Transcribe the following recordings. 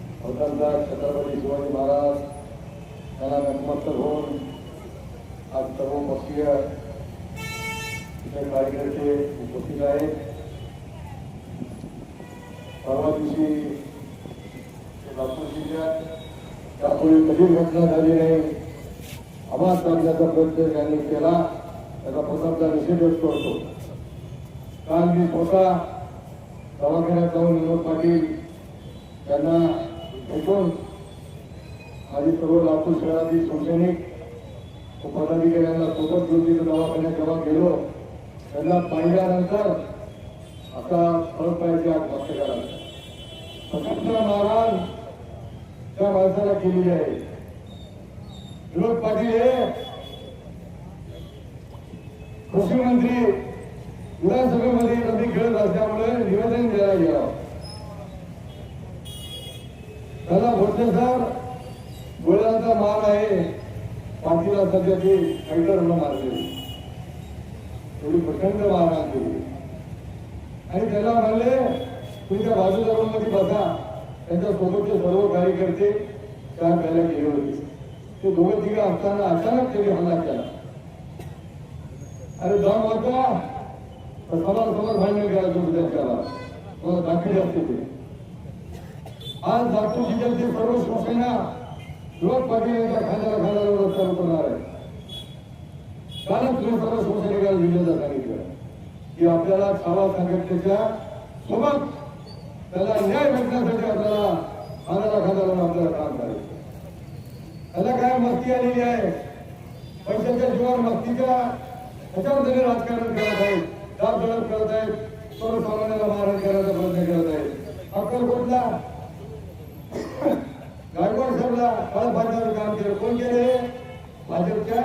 छत्रपती शिवाजी महाराज यांना नतमस्तक होऊन आज सर्व पक्षीय कार्यकर्ते उपस्थित आहेत परवा दिवशी नागपूर जिल्ह्यात त्यापूर्वी कधी घटना झाली नाही आवाज काढण्याचा प्रयत्न त्यांनी केला त्याचा प्रथमचा निषेध व्यक्त करतो. काल मी स्वतः दवाखान्यात जाऊन विनोद पाटील त्यांना भेटून माझी सर्व लातूर शहरातील शैक्षणिक व पदाधिकाऱ्यांना सोबत घेऊन तिथे दवाखान्यात जेव्हा गेलो त्यांना पाहिल्यानंतर आता फळ पाहिजे आज व्यक्त करा स्वतंत्र महाराज त्या माणसाला केलेली आहे. विनोद पाटील हे कृषी मंत्री विधानसभेमध्ये नदी खेळत असल्यामुळे निवेदन द्यायला गेला त्याला बोलते सर गोळ्यांचा मार आहे. पाठीला सध्या ते फायटरनं मारले थोडी प्रचंड मारहाण केली आणि त्याला म्हणले तुमच्या बाजूदारांमध्ये बसा. त्यांच्या सोबतचे सर्व कार्यकर्ते त्या प्यायला गेले होते. ते दोघं तिघं असताना अचानक त्यांनी हल्ला केला. अरे दम होता. तर समोर समोर भांडण करायचं होतं त्यांच्याला मला दाखवले असते ते आज लातूर जिल्ह्यातील सर्व शिवसेना विरोध पाटील यांच्या खांद्याला खांद्याला रस्त्यावर उतरणार आहे कारण तुम्ही सर्व शिवसैनिकाला जिल्ह्याला सांगितलं की आपल्याला छावा संघटनेच्या सोबत त्याला न्याय भेटण्यासाठी आपल्याला खांद्याला खांदा आपल्याला काम करायचं त्याला काय मस्ती आलेली आहे पैशाच्या जीवन मस्तीच्या त्याच्यावर त्यांनी राजकारण करत आहेत दाब दडप करत आहेत. सर्वसामान्याला मारहाण करण्याचा प्रयत्न करत आहेत. अक्कलकोटला गायकवाड साहेबला काळ फाडण्याचं काम केलं. कोण केले? भाजपच्या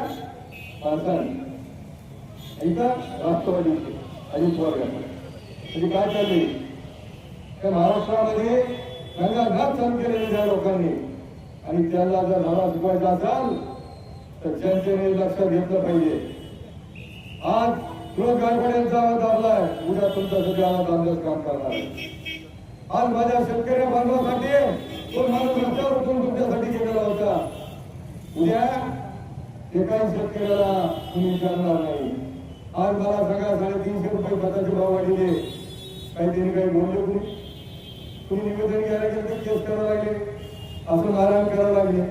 माणसांनी इथं राष्ट्रवादी अजित पवार म्हणजे काय चालले त्या महाराष्ट्रामध्ये गंगाघात घात केलेले त्या लोकांनी. आणि त्यांना जर धडा चुकवायचा असाल तर जनतेने लक्षात घेतलं पाहिजे. आज तुला गायकवाड यांचा आवाज दाबलाय. उद्या तुमच्यासाठी आवाज दाबण्याचं काम करणार आज माझ्या शेतकऱ्या बांधवासाठी तो माणूस रस्त्यावर उठून तुमच्यासाठी गेलेला होता. उद्या एकाही शेतकऱ्याला तुम्ही विचारणार नाही. आज मला सगळ्या साडेतीनशे रुपये खताचे भाव वाढले. काही त्यांनी काही बोलले तुम्ही तुम्ही निवेदन घ्यायला गेले केस करायला लागले. असं मारहाण करायला लागले.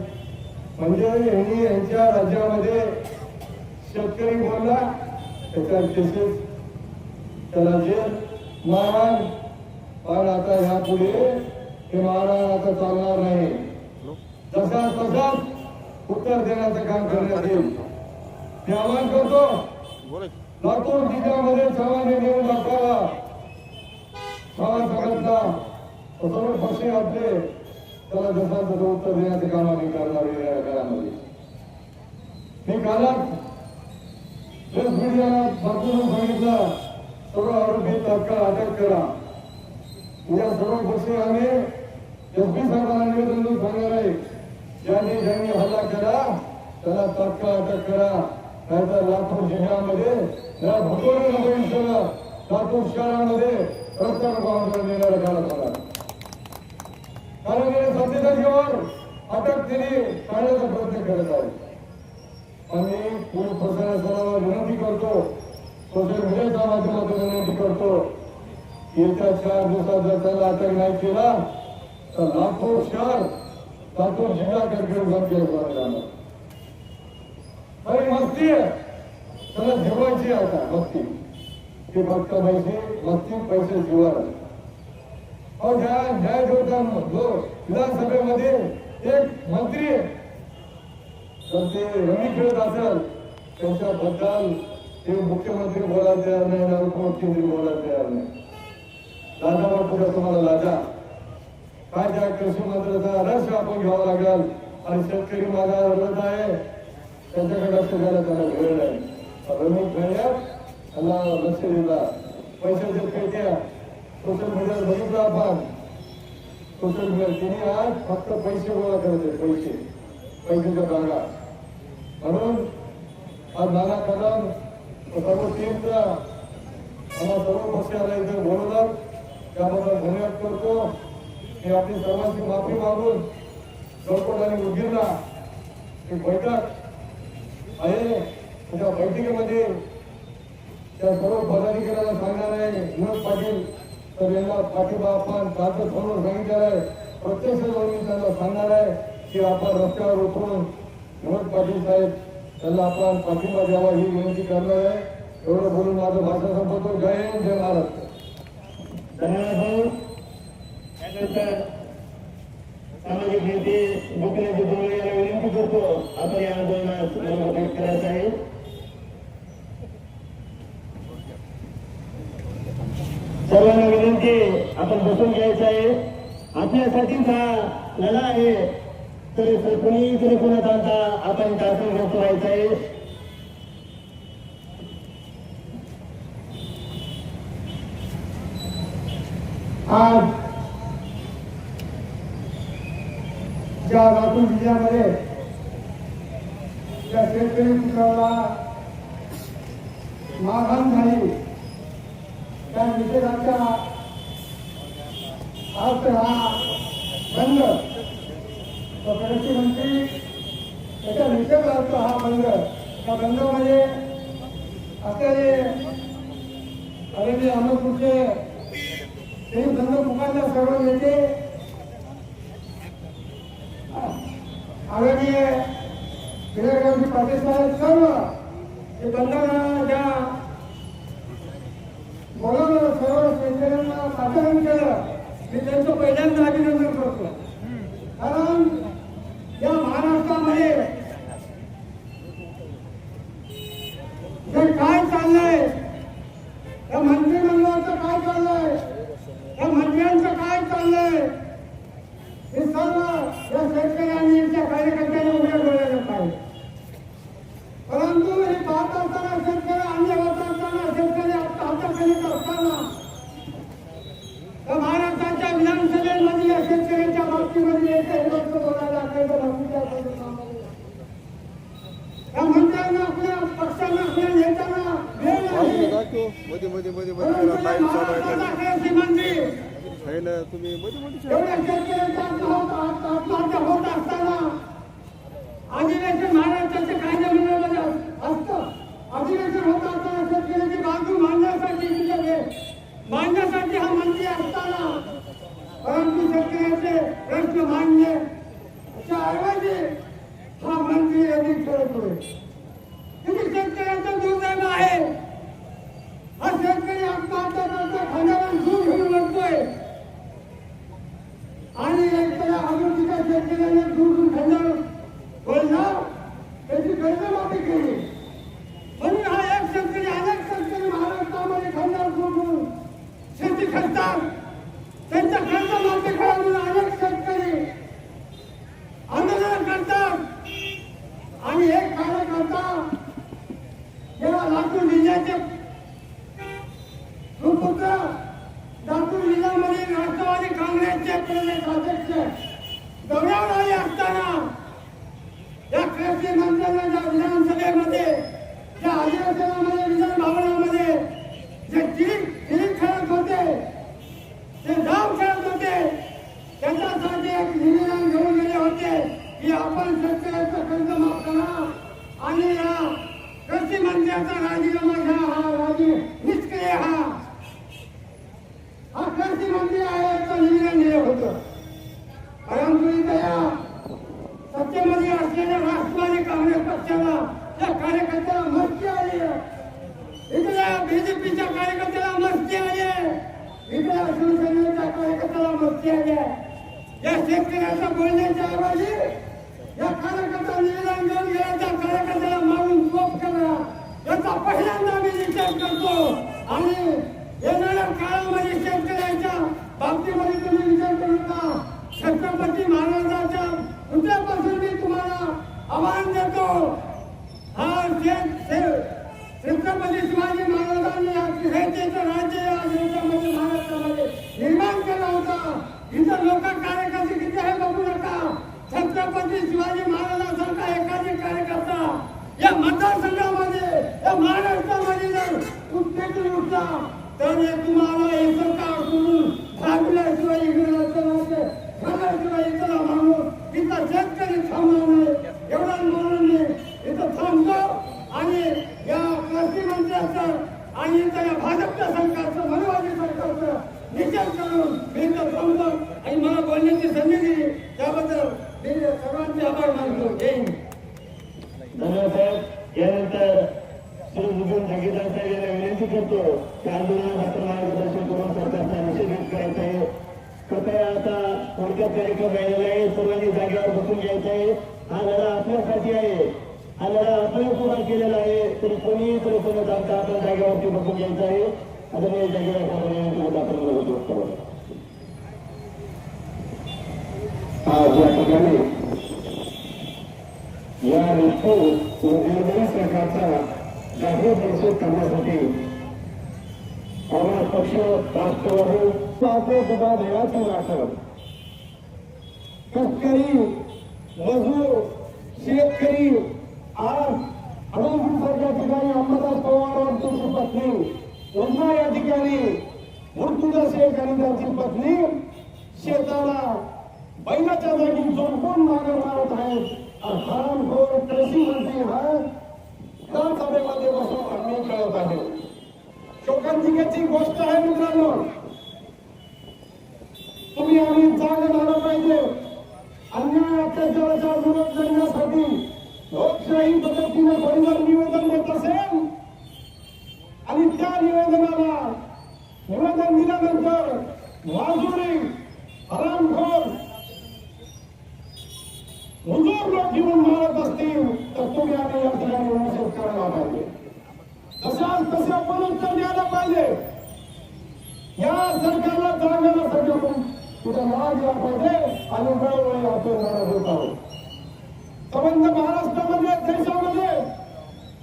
म्हणजे यांनी यांच्या राज्यामध्ये शेतकरी बोलला त्याच्यावर केसेस त्याला जेल मारहाण पण आता ह्या पुढे हे महाराज आता चालणार नाही. जसा तसाच उत्तर देण्याचं काम करण्यात येईल. मी आवाहन करतो लातूर जिल्ह्यामध्ये सर्वांनी निवडून दाखवावा समाज संघटना सर्व पक्षी आपले त्याला जसा तसं उत्तर देण्याचं काम आम्ही करणार येणाऱ्या काळामध्ये मी कालच प्रेस मीडियाला सांगितलं आरोपी तात्काळ अटक करा. उद्या सर्व आम्ही एस पी साहेबांना निवेदन देऊन सांगणार आहे. ज्यांनी ज्यांनी हल्ला केला त्याला तात्काळ अटक करा. नाहीतर लातूर जिल्ह्यामध्ये या भूगोल भविष्याला लातूर शहरामध्ये रस्त्यावर आंदोलन कारण हे सध्याच्या अटक केली टाळण्याचा प्रयत्न करत आहे आणि पोलीस प्रशासनाला विनंती करतो सोशल मीडियाच्या माध्यमातून विनंती करतो येत्या चार दिवसात जर त्याला अटक नाही केला तर लातूर शहर लातूर जिल्हा कार्यक्रम जाणार आणि मस्ती आहे. त्याला जेवायची आहे आता मस्ती. ते फक्त पैसे मस्ती पैसे जीवन न्याय जो विधानसभेमध्ये एक मंत्री आहे तर ते रमी खेळत असेल त्यांच्याबद्दल ते मुख्यमंत्री बोलायला तयार नाही आणि उपमुख्यमंत्री बोलायला तयार नाही. लाजावर पुढे तुम्हाला लाजा. काय त्या कृषी मंत्र्याचा रस आपण घ्यावा लागेल आणि शेतकरी माझा रडत आहे. त्यांच्याकडे लक्ष द्यायला त्याला वेळ नाही. रमी खेळ्यात त्यांना लक्ष दिला पैशाच्या पेट्या सोशल मीडियावर बघितलं आपण. सोशल मीडिया तिने आज फक्त पैसे गोळा करायचे पैसे. पैशाच्या भागात म्हणून आज नाना कदम व सर्व टीमचा आम्हा सर्व पक्षाला इथे बोलवलं त्याबद्दल धन्यवाद करतो. मी आपली सर्वांची माफी मागून गडकोट आणि उदगीरला एक बैठक आहे. त्या बैठकीमध्ये त्या सर्व पदाधिकाऱ्यांना सांगणार आहे विनोद पाटील तर यांना पाठिंबा आपण कागद फोनवर सांगितलेला आहे. प्रत्यक्ष जाऊन त्यांना सांगणार आहे की आपण रस्त्यावर उतरून विनोद पाटील साहेब त्यांना आपला पाठिंबा द्यावा ही विनंती करणार आहे. एवढं बोलून माझं भाषण संपवतो. जय हिंद जय महाराष्ट्र धन्यवाद भाऊ. त्यानंतर सामाजिक नेते गोपीनाथ डोळे यांना विनंती करतो. आपण या आंदोलनास मनोभावित करायचं आहे. सर्वांना विनंती आपण बसून घ्यायचं आहे. आपल्यासाठीच हा लढा आहे. तरी कोणी इकडे कोणाचा आता आपण कार्यक्रम घेऊन व्हायचा आहे आज ज्या लातूर जिल्ह्यामध्ये ज्या शेतकरी मित्राला मारहाण झाली. त्या निषेधाच्या आज हा बंद तो कृषी मंत्री त्याच्या निषेधार्थ हा बंद त्या बंदमध्ये असलेले आलेले म्हणजे ते बंद पुकारल्या सर्व नेते आदरणीय विनायकरावजी पाटील साहेब सर्व हे बंधना ज्या बोलवलं सर्व शेतकऱ्यांना साधारण केलं. मी त्यांचं पहिल्यांदा अभिनंदन करतो. कारण या महाराष्ट्रामध्ये जे काय चाललंय या मंत्रिमंडळाचं काय चाललंय या मंत्र्यांचं काय चाललंय हे सर्व या शेतकऱ्यांनी यांच्या कार्यकर्त्यांनी उघड्या डोळ्यानं पाहिजे परंतु हे पाहत असताना शेतकरी अन्य होत असताना शेतकरी आता हाताखालीच असताना या महाराष्ट्राच्या विधानसभेमध्ये या शेतकऱ्यांच्या बाबतीमध्ये एकही गोष्ट बोलायला काही बाकीच्या कामामध्ये या मंत्र्यांना आपल्या पक्षांना आपल्या नेत्यांना वेळ नाही मध्ये मध्ये मध्ये मध्ये परंतु जरा या टाइम चालू आहे महाराष्ट्राचा त्याला. कृषी मंत्री आहे ना तुम्ही मध्ये मध्ये ठेवा. एवढ्या शेतकऱ्यांच्या आत्महत्या आत्महत्या होत असताना अधिवेशन महाराष्ट्राच्या कायद्यामध्ये असतं अधिवेशन होत असताना शेतकऱ्याची बाजू मांडण्यासाठी तुझ्याकडे मांडण्यासाठी हा मंत्री असताना परंतु शेतकऱ्याचे प्रश्न मांडणे च्या ऐवजी हा मंत्री अधिक खेळतोय किती शेतकऱ्याचं दुर्दैव आहे हा शेतकरी आत्महत्या करतो खाण्यावर दूर घेऊन लढतोय आणि एखाद्या अमृतीच्या शेतकऱ्याने दूर दूर खाण्यावर बोलला त्याची कर्जमाफी केली म्हणून हा एक शेतकरी अनेक शेतकरी महाराष्ट्रामध्ये खाण्यावर दूर घेऊन शेती करतात त्यांच्या कर्जमाफी करा म्हणून अनेक शेतकरी आंदोलन करतात आणि एक कार्यकर्ता जेव्हा लातूर जिल्ह्याचे सुपुत्र लातूर जिल्ह्यामध्ये राष्ट्रवादी काँग्रेसचे प्रदेश अध्यक्ष दौऱ्यावर आले असताना या कृषी मंत्र्यांना ज्या विधानसभेमध्ये त्या अधिवेशनामध्ये विधान भवनामध्ये जे चिरीक चिरीक खेळत होते जे डाव खेळत होते त्याच्यासाठी एक निवेदन घेऊन गेले होते की आपण शेतकऱ्याचं कर्ज माफ करा आणि या कृषी मंत्र्याचा राजीनामा घ्या हा राजी निष्क्रिय हा हा कृषी मंत्री आहे याचं निवेदन दिलं होतं परंतु इथे या सत्तेमध्ये असलेल्या राष्ट्रवादी काँग्रेस पक्षाला त्या कार्यकर्त्याला मस्ती आली आहे इथल्या बीजेपीच्या कार्यकर्त्याला मस्ती आली आहे इथल्या शिवसेनेच्या कार्यकर्त्याला मस्ती आली आहे या शेतकऱ्याच्या बोलण्याच्या ऐवजी या कार्यकर्ता निवेदन घेऊन कार्यकर्त्याला मागून चोप करा. याचा पहिल्यांदा मी विचार करतो. आणि येणाऱ्या काळामध्ये शेतकऱ्यांच्या बाबतीमध्ये तुम्ही विचार करू नका. छत्रपती महाराजांच्या उद्यापासून मी तुम्हाला आव्हान देतो. हा शेत- छत्रपती शिवाजी महाराजांनी या खेळतेचं राज्य या देशामध्ये महाराष्ट्रामध्ये निर्माण केला होता इथं लोक कार्यकर्ते किती आहे बघू नका छत्रपती शिवाजी महाराजांसारखा एखादी कार्यकर्ता या मतदारसंघामध्ये या महाराष्ट्रामध्ये जर उत्तेजन उठला तर हे तुम्हाला हे सरकार सोडून थांबल्याशिवाय इकडे नसतं थांबल्याशिवाय इथं माणूस इथं शेतकरी थांबणार नाही एवढा म्हणून मी इथं थांबतो आणि या कृषी मंत्र्याचं आणि इथं या भाजपच्या सरकारचं मनवादी सरकारचं निषेध करून मी इथं थांबतो आणि मला बोलण्याची संधी दिली त्याबद्दल मी सर्वांचे आभार मानतो जय हिंद धन्यवाद साहेब यानंतर श्री विजून जागीरदार साहेब यांना विनंती करतो की आंदोलनात मार्गदर्शन करून सरकारचा निषेध व्यक्त करायचा आहे. कृपया आता थोडक्यात कार्यक्रम राहिलेला आहे सर्वांनी जागेवर बसून घ्यायचा आहे. हा लढा आपल्यासाठी आहे. हा लढा आपल्याला पुरा केलेला आहे. तरी कोणीही तरी कोणी जाणता आपण जागेवरती बसून घ्यायचं आहे. आता मी जागेवर आपण मदत करू. आज या ठिकाणी या वस्तू कोणत्याही प्रकारचा जाहीर निषेध करण्यासाठी काँग्रेस पक्ष राष्ट्रवादी पाहतो सुद्धा देवाचे नाटक शेतकरी मजूर शेतकरी आज अनंतसारख्या ठिकाणी अंबादास पवार यांची पत्नी पुन्हा या ठिकाणी मृत्यूदा शेख आणि त्यांची पत्नी शेताला बैलाच्या जागी जोडपून मागे मारत आहेत हरामखोर कृषी मंत्री हा त्या सभेमध्ये बसून आम्ही कळत आहे शोकांतिकेची गोष्ट आहे मित्रांनो तुम्ही आम्ही जाग झालं पाहिजे अन्याय अत्याचाराचा विरोध करण्यासाठी लोकशाही पद्धतीने परिवार निवेदन देत असेल आणि त्या निवेदनाला निवेदन दिल्यानंतर माजुरी हरामखोर हुजूर लोक घेऊन मारत असतील तर या ठिकाणी निषेध पाहिजे तशाच तसे आपण उत्तर द्यायला पाहिजे. या सरकारला जागण्यासाठी आपण तुझा लाभ दिला पाहिजे आणि वेळोवेळी आपण होत आहोत संबंध महाराष्ट्रामध्ये देशामध्ये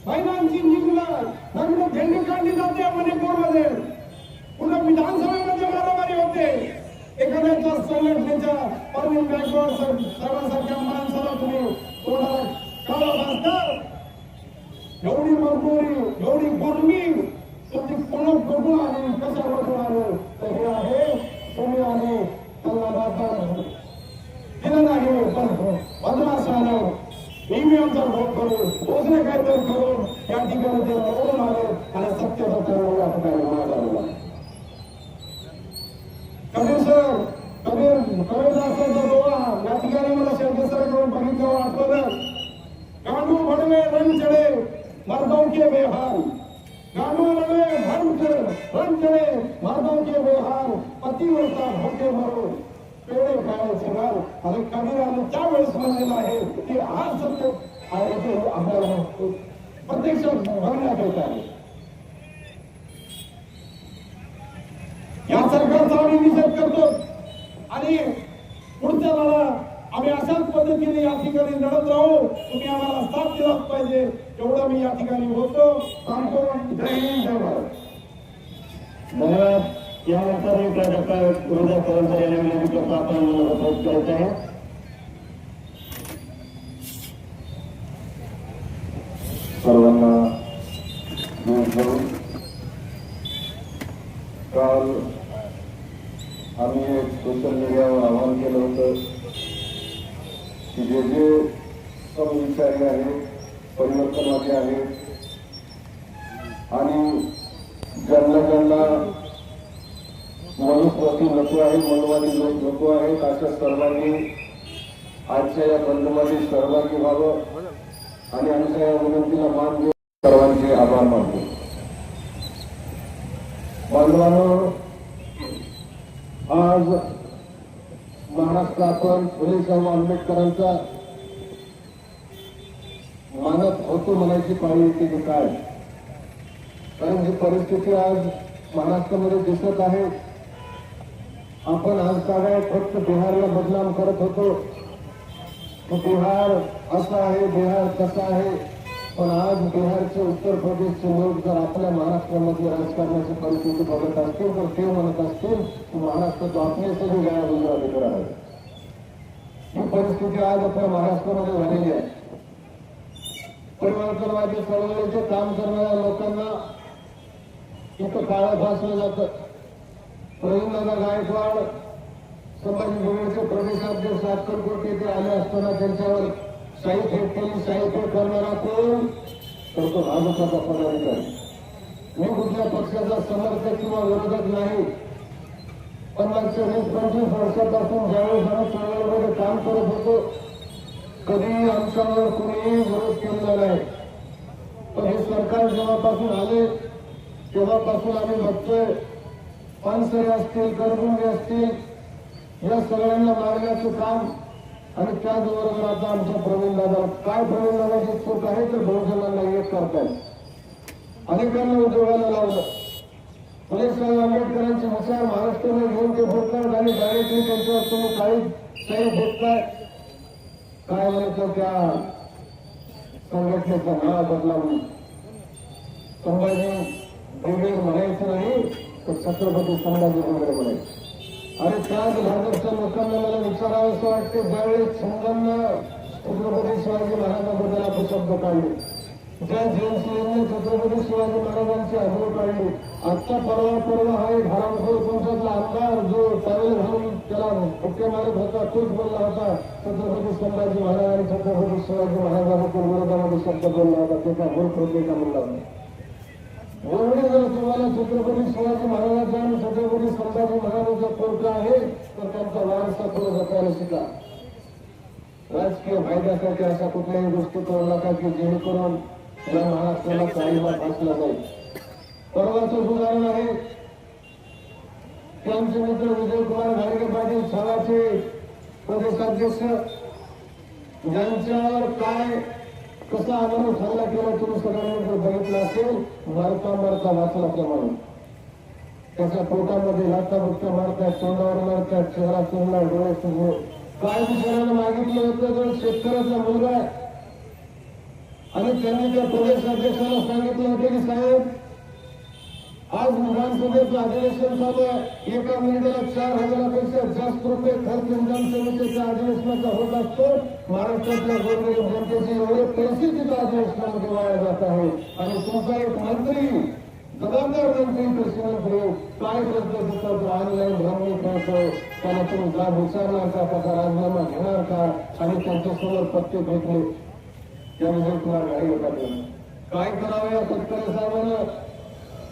महिलांची निघणार नग्न झेंडी काढली जाते मणिपूरमध्ये पुन्हा विधानसभेमध्ये मारामारी होते. एखाद्याच्या संघटनेच्या परवीन गायकवाड सर्वांसारख्या माणसाला तुम्ही तोंडाला एवढी मजबुरी एवढी गुरमी तुमची कोण बघून आली कशा बघून आलो तर हे आहे तुम्ही आले त्यांना बाजार दिलं नाही पण बदमाशानं ईव्हीएमचा भोग करून दुसरे काहीतरी करून या ठिकाणी ते निवडून आले आणि सत्य सत्य या ठिकाणी मागायला कबीर सर कबीर कबीरदासांचा डोळा या ठिकाणी मला शेवटेसरकडून बघितलं आठवलं गांडू भडवे रंग चढे मर्दों के बेहाल गांडू भडवे भन रंग चढे मर्दों के बेहाल पतिव्रता भोगे मरो पेढे खायचे घाल आणि कबीराने त्यावेळेस म्हणलेलं आहे की आज सत्य आहे ते आपल्याला प्रत्यक्ष बघण्यात येत आहे या सरकारचा आम्ही निषेध करतो. आणि पुढच्या लढा आम्ही अशाच पद्धतीने या ठिकाणी लढत राहू. तुम्ही आम्हाला साथ दिलाच पाहिजे. एवढं मी या ठिकाणी बोलतो. सांगतो जय या जय एक प्राध्यापक विरोधक कर्मचारी यांना विनंती करतो आपण पोस्ट करायचं आहे सर्वांना दूर करून काल आम्ही एक सोशल मीडियावर आवाहन केलं होतं की जे जे समविचारी आहेत परिवर्तनवादी आहेत आणि ज्यांना ज्यांना मनुस्मृती नको आहे मनवादी लोक नको आहेत अशा सर्वांनी आजच्या या बंदमध्ये सहभागी व्हावं. आणि आमच्या या विनंतीला मान देऊन सर्वांचे आभार मानतो. बांधवांनो आज महाराष्ट्रातून आपण फुले साहेब आंबेडकरांचा मानत होतो म्हणायची पाळी येते की काय? कारण ही परिस्थिती आज महाराष्ट्रामध्ये दिसत आहे. आपण आज काय फक्त बिहारला बदनाम करत होतो. बिहार असा आहे बिहार कसं आहे. पण आज बिहारचे उत्तर प्रदेशचे लोक जर आपल्या महाराष्ट्रामध्ये राजकारणाची परिस्थिती बघत असतील तर ते म्हणत असतील की महाराष्ट्र आपल्यासाठी वेळा सगळे आहे. ही परिस्थिती आज आपल्या महाराष्ट्रामध्ये झालेली आहे. परिवर्तनवादी चळवळीचे काम करणाऱ्या लोकांना इथं काळं भासलं जातं. प्रवीणदादा गायकवाड संभाजी ब्रिगेडचे प्रदेशाध्यक्ष अक्कलकोट येथे आले असताना त्यांच्यावर साई फेक साई फेट करणारा कोण? तर तो भाजपाचा पदाधिकारी. मी कुठल्या पक्षाचा समर्थक किंवा विरोधक नाही. पण मागच्या वीस पंचवीस वर्षापासून ज्यावेळेस आम्ही चळवळीमध्ये काम करत होतो कधीही आमच्यावर कोणीही विरोध केलेला नाही. पण हे सरकार जेव्हापासून आले तेव्हापासून आम्ही बघतोय पानसरे असतील करगुंडे असतील या सगळ्यांना मारण्याचं काम आणि त्याचबरोबर आता आमच्या प्रवीण दादा काय प्रवीण दादाची चूक आहे तर बहुजनांना एक करतायत अनेकांना उद्योगाला लावलं. फुले साहेब आंबेडकरांचे विचार महाराष्ट्राने घेऊन ते बोलतात आणि डायरेक्टली त्यांच्यावर तुम्ही काही सही बोलताय काय म्हणायचं त्या संघटनेचं बदला म्हणून संभाजी ब्रिगेड म्हणायचं नाही तर छत्रपती संभाजी ब्रिगेड म्हणायचं. आणि त्याच भाजपच्या लोकांना मला विचारावं असं वाटतं ज्यावेळेस समजांना छत्रपती शिवाजी महाराजांबद्दल आपण शब्द काढले. ज्या जयंतीने छत्रपती शिवाजी महाराजांची आठवण काढली आजचा परवा परवा हा एक हरामखोर पंचातला आमदार जो त्यावेळी घालून त्याला फटके मारत होता तोच बोलला होता छत्रपती संभाजी महाराज आणि छत्रपती शिवाजी महाराजांबद्दल विरोधामध्ये शब्द बोलला होता ते काय मूर्ख होते का म्हणला होता. एवढे जर तुम्हाला छत्रपती शिवाजी महाराजांचा आणि छत्रपती संभाजी महाराजांचा कोर्ट आहे तर त्यांचा वारसा पुढे जपायला शिका. राजकीय फायद्यासाठी अशा कुठल्याही गोष्टी करू नका की जेणेकरून या महाराष्ट्राला काळीमा फासला जाईल परवाचं उदाहरण आहे त्यांचे मित्र विजय कुमार घाडगे पाटील सभाचे प्रदेशाध्यक्ष ज्यांच्यावर काय कसा आम्हाला हल्ला केला तुम्ही सगळ्यांनी बघितलं असेल मरता मरता वाचला त्या म्हणून. त्याच्या पोटामध्ये लाथा बुक्का मारतात तोंडावर मारतात चेहरा चोरला डोळे चोरले काय विचारानं मागितलं होतं तर शेतकऱ्याचा मुलगा आहे. आणि त्यांनी त्या प्रदेश अध्यक्षाला सांगितलं होतं की साहेब आज विधानसभेत अधिवेशन एका महिन्याला चार हजारापेक्षा जास्त रुपये खर्च विधानसभेच्या अधिवेशनाचा होत असतो. महाराष्ट्रातल्या गोरगरीब जनतेचे एवढे पैसे तिथं अधिवेशनामध्ये वाया जात आहे. आणि तुमचा एक मंत्री जबाबदार मंत्री कृषीमंत्री काय करतो तिथं ऑनलाईन भरणी करतो त्याला तुम्ही जाब विचारणार का? त्याचा राजीनामा घेणार का? आणि त्यांच्यासमोर पत्ते भेटले त्या विजय कुमार गाडी पाटील काय करावं या शेतकरी साहेबांना?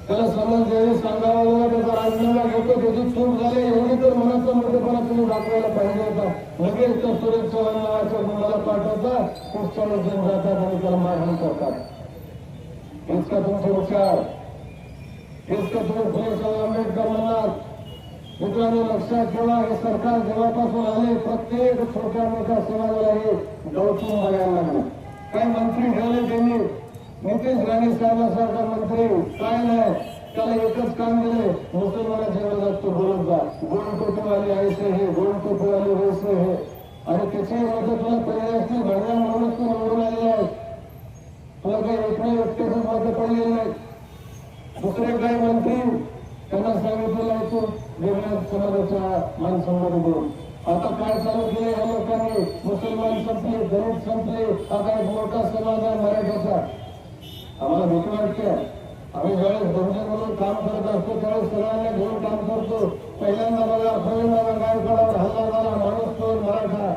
त्याला समज सांगावा बाबा त्याचा राजीनामा घेतो त्याची चूक झाली एवढी तर मनाचा मोठेपणा तुम्ही दाखवायला पाहिजे होता. लगेच त्या सुरेश चव्हाण नावाच्या मुलाला पाठवता पुढच्या जण जातात आणि त्याला मारहाण करतात. हेच का तुमचे विचार? हेच का तुम्ही फुले आंबेडकर म्हणणार? मित्रांनो लक्षात ठेवा हे सरकार जेव्हापासून आले प्रत्येक छोट्या मोठ्या समाजाला हे डोचून बघायला लागले. नितीश राणे साहेबांसारखा मंत्री. काय नाही. त्याला एकच काम दिले मुसलमानाच्या विरोधात तो बोलत जा. गोल टोपीवाले ऐसे हे गोल टोपीवाले वैसे हे. आणि त्याच्या विरोधात तुला परिणाम असतील भरण्या म्हणूनच तू निवडून आलेला आहे तुला काही एकमेव व्यक्तीच मत पडलेलं नाही. दुसरे काही मंत्री त्यांना सांगितलेलं आहे तू. वेगळ्या समाजाच्या माणसांमध्ये बोलून आता काय चालू केले या लोकांनी? मुसलमान संपले दलित संपले. आता एक मोठा समाज आहे मराठ्याचा आम्हाला भीती वाटते. आम्ही ज्यावेळेस बहुजन काम करत असतो त्यावेळेस सगळ्यांना घेऊन काम करतो. पहिल्यांदा बघा पहिल्यांदा गायकवाडावर हल्ला झाला माणूस कोण? मराठा.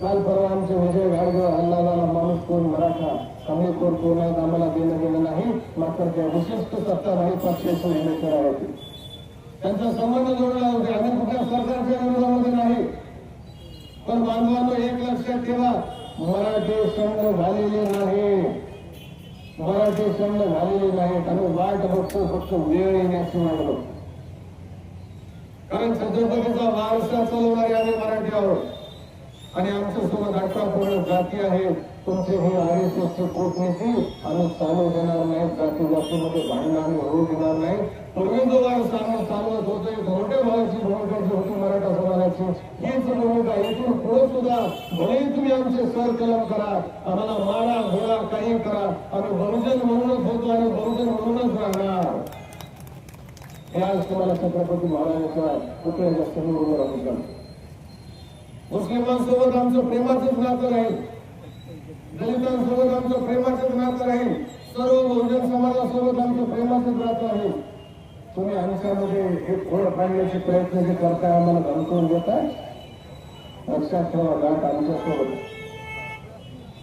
काल परवा आमचे विजय घाडगेवर हल्ला झाला माणूस कोण? मराठा. कमी कोण? कोण आहेत आम्हाला देणं गेलं नाही मात्र त्या विशिष्ट सत्ताधारी पक्षाची उल्लेख करावे त्यांचा संबंध जोडला होते. आम्ही कुठल्या सरकारच्या विरोधामध्ये नाही. पण बांधवांनो एक लक्षात ठेवा मराठी संघ झालेले नाही. मराठी सैन्य झालेले नाहीत आम्ही वाट बघतो फक्त वेळ येण्याची वाट कारण छत्रपतीचा वारसा चालवणारे आम्ही मराठी आहोत. आणि आमच्यासोबत अठरा पूर्ण जाती आहेत. तुमचे हे आर एस एसचे पोटनीती आम्ही चालू देणार नाही जाती जातीमध्ये भांडण आम्ही होऊ देणार नाही. पूर्वी जो वारसा आम्ही चालवत होतो एक मोठ्या भावाची भूमिका जी होती मराठा समाजाची इथून पुढे सुद्धा म्हणून तुम्ही आमचे सर कलम करा. आम्हाला मारा घोडा काही करा. आम्ही बहुजन म्हणूनच होतो आणि बहुजन म्हणूनच राहणार. हे आज तुम्हाला छत्रपती महाराजांच्या पुतळ्याच्या समोर राहून मुस्लिमांसोबत आमचं प्रेमाचंच नातं राहील. दलितांसोबत आमचं प्रेमाचंच नातं राहील. सर्व बहुजन समाजासोबत आमचं प्रेमाचंच नातं आहे. तुम्ही आमच्यामध्ये एक खोड पाडण्याचे प्रयत्न जे करताय आम्हाला धमकवून देताय. लक्षात ठेवा गाठ आमच्यासोबत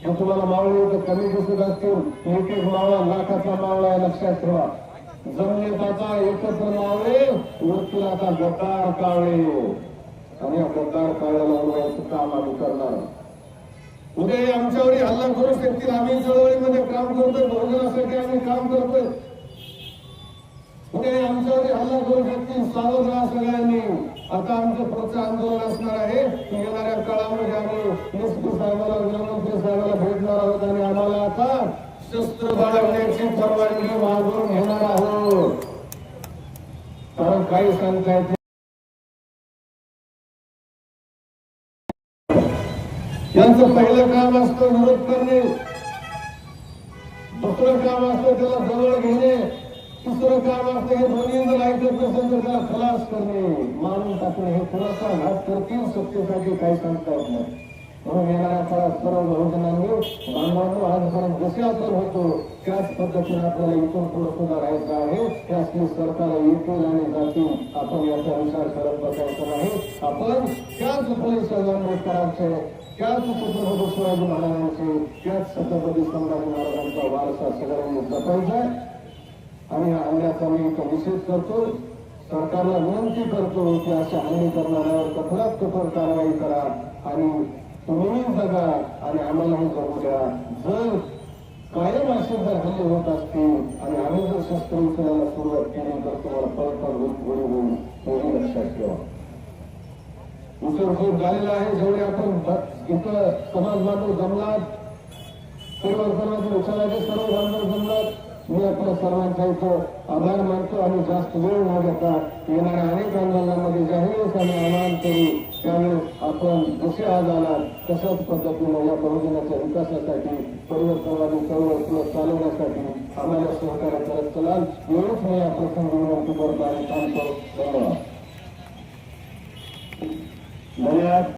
हे तुम्हाला मावळे तर कमी दिसत असतील एक एक मावळा लाखाचा मावळा आहे लक्षात ठेवा. जमिनीत आता एकत्र मावळे वरती आता गद्दार कावळे. आणि या गद्दार कावळ्याला उडवायचं काम आम्ही करणार उद्या आमच्यावर हल्ला करू शकतील आम्ही चळवळीमध्ये काम करतोय बहुजनासाठी आम्ही काम करतोय. उद्या आमच्यावर हल्ला करू शकतील सावध राहा सगळ्यांनी. आता आमचं पुढचं आंदोलन असणार आहे. की येणाऱ्या काळामध्ये आम्ही निस्पू साहेबाला गृहमंत्री साहेबाला भेटणार आहोत आणि आम्हाला आता शस्त्र बाळगण्याची परवानगी मागून घेणार आहोत. कारण काही सांगता येत नाही. यांचं पहिलं काम असतं विरोध करणे. दुसरं काम असतं त्याला जवळ घेणे. तिसरं काम असतं हे दोन्ही जर ऐकत नसेल तर त्याला खलास करणे मारून टाकणे हे थोडासा घात करतील सत्तेसाठी काही सांगता येत नाही म्हणून येणाऱ्या काळात सर्व बहुजनांनी बांधवांनो आजपर्यंत जसे आपण होतो त्याच पद्धतीने आपल्याला इथून पुढे सुद्धा राहायचं आहे त्यासाठी सरकार येतील आणि जातील आपण याचा विचार करत बसायचा नाही आपण त्याच पोलीस आंबेडकरांचे त्याच छत्रपती शिवाजी महाराजांचे त्याच छत्रपती संभाजी महाराजांचा वारसा सगळ्यांनी जपायचा आहे. आणि या हल्ल्याचा मी निषेध करतो सरकारला विनंती करतो की अशा हल्ली करणाऱ्यावर कठोरात कठोर कारवाई करा आणि तुम्ही जगा आणि आम्हालाही जगू द्या. जर कायम असे जर हल्ले होत असतील आणि आम्ही जर शस्त्र उचलायला सुरुवात केली तर तुम्हाला परत परत गोळी होईल तेही लक्षात ठेवा. उशीर खूप झालेला आहे जेवढे आपण इथं समाज बांधव जमलात परिवर्तनाचे उचलायचे सर्व बांधव जमलात. मी आपल्या सर्वांचा इथं आभार मानतो आणि जास्त वेळ न घेता येणाऱ्या अनेक आंदोलनामध्ये ज्यावेळेस आम्ही आवाहन करू त्यावेळेस आपण जसे आज आलात तशाच पद्धतीनं या बहुजनाच्या विकासासाठी परिवर्तनवादी चळवळ पुढे चालवण्यासाठी आम्हाला सहकार्य करत चलाल. एवढंच मी या प्रसंगी विनंती करतो आणि थांबतो धन्यवाद. धन्यवाद.